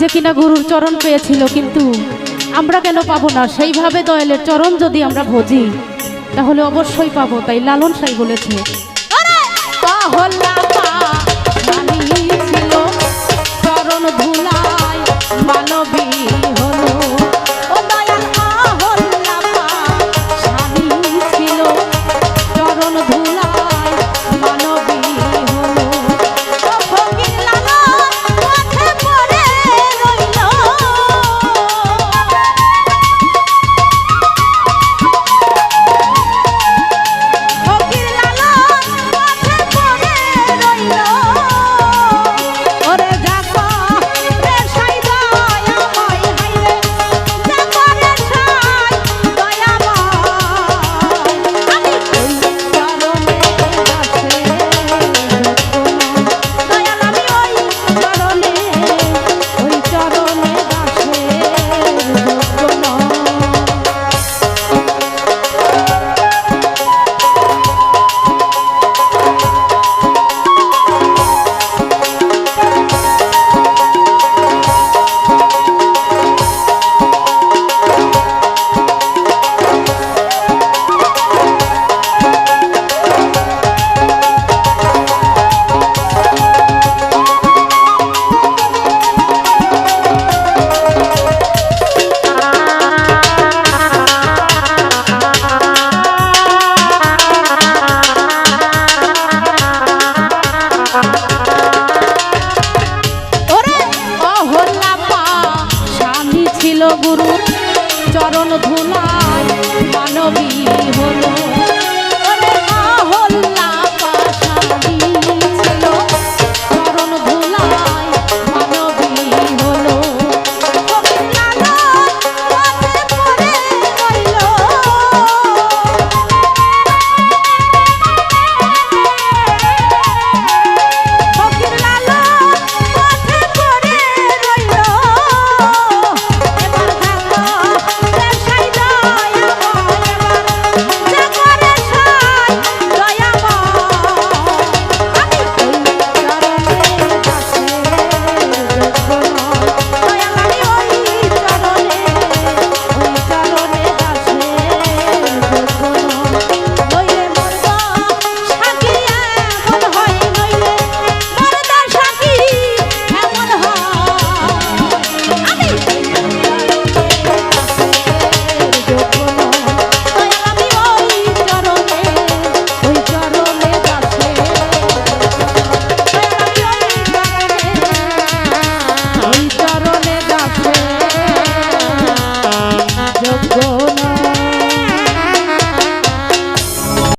যে কিনা গুরুর চরণ পেয়েছিল, কিন্তু আমরা কেন পাবো না? সেইভাবে দয়ালের চরণ যদি আমরা ভোজি, তাহলে অবশ্যই পাবো, তাই লালন সাই বলেছে। চরণ